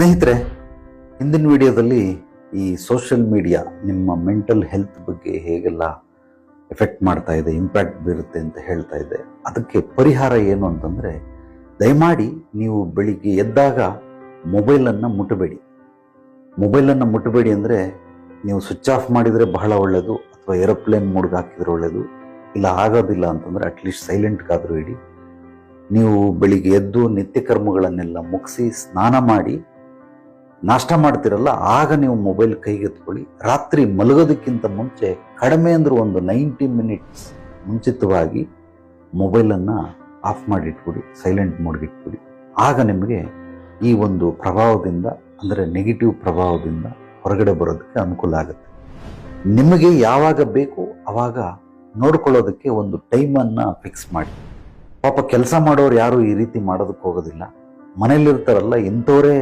ಸ್ನೇಹಿತರೆ ಹಿಂದಿನ ವಿಡಿಯೋದಲ್ಲಿ ಈ ಸೋಷಿಯಲ್ ಮೀಡಿಯಾ ನಿಮ್ಮ ಮೆಂಟಲ್ ಹೆಲ್ತ್ ಬಗ್ಗೆ ಹೇಗೆಲ್ಲ ಎಫೆಕ್ಟ್ ಮಾಡ್ತಾ ಇದೆ ಇಂಪ್ಯಾಕ್ಟ್ ಬೀರುತ್ತೆ ಅಂತ ಹೇಳ್ತಾ ಇದೆ. ಅದಕ್ಕೆ ಪರಿಹಾರ ಏನು ಅಂತಂದರೆ, ದಯಮಾಡಿ ನೀವು ಬೆಳಿಗ್ಗೆ ಎದ್ದಾಗ ಮೊಬೈಲನ್ನು ಮುಟ್ಟಬೇಡಿ ಮೊಬೈಲನ್ನು ಮುಟ್ಟಬೇಡಿ ಅಂದರೆ ನೀವು ಸ್ವಿಚ್ ಆಫ್ ಮಾಡಿದರೆ ಬಹಳ ಒಳ್ಳೆಯದು ಅಥವಾ ಏರೋಪ್ಲೇನ್ ಮೂಡ್ಗೆ ಹಾಕಿದರೆ ಒಳ್ಳೆಯದು ಇಲ್ಲ ಆಗೋದಿಲ್ಲ ಅಂತಂದರೆ ಅಟ್ಲೀಸ್ಟ್ ಸೈಲೆಂಟ್ಗಾದರೂ ಇಡಿ. ನೀವು ಬೆಳಿಗ್ಗೆ ಎದ್ದು ನಿತ್ಯ ಕರ್ಮಗಳನ್ನೆಲ್ಲ ಮುಗಿಸಿ ಸ್ನಾನ ಮಾಡಿ ನಾಷ್ಟ ಮಾಡ್ತಿರಲ್ಲ, ಆಗ ನೀವು ಮೊಬೈಲ್ ಕೈಗೆತ್ಕೊಳ್ಳಿ ರಾತ್ರಿ ಮಲಗೋದಕ್ಕಿಂತ ಮುಂಚೆ ಕಡಿಮೆ ಅಂದರೂ ಒಂದು ನೈಂಟಿ ಮಿನಿಟ್ಸ್ ಮುಂಚಿತವಾಗಿ ಮೊಬೈಲನ್ನು ಆಫ್ ಮಾಡಿ ಇಟ್ಬಿಡಿ ಸೈಲೆಂಟ್ ಮೋಡ್ಗೆ ಇಟ್ಬಿಡಿ ಆಗ ನಿಮಗೆ ಈ ಒಂದು ಪ್ರಭಾವದಿಂದ, ಅಂದರೆ ನೆಗೆಟಿವ್ ಪ್ರಭಾವದಿಂದ ಹೊರಗಡೆ ಬರೋದಕ್ಕೆ ಅನುಕೂಲ ಆಗುತ್ತೆ. ನಿಮಗೆ ಯಾವಾಗ ಬೇಕು ಆವಾಗ ನೋಡ್ಕೊಳ್ಳೋದಕ್ಕೆ ಒಂದು ಟೈಮನ್ನು ಫಿಕ್ಸ್ ಮಾಡಿ. ಪಾಪ ಕೆಲಸ ಮಾಡೋರು ಯಾರು ಈ ರೀತಿ ಮಾಡೋದಕ್ಕೆ ಹೋಗೋದಿಲ್ಲ. ಮನೇಲಿರ್ತಾರಲ್ಲ ಇಂಥವರೇ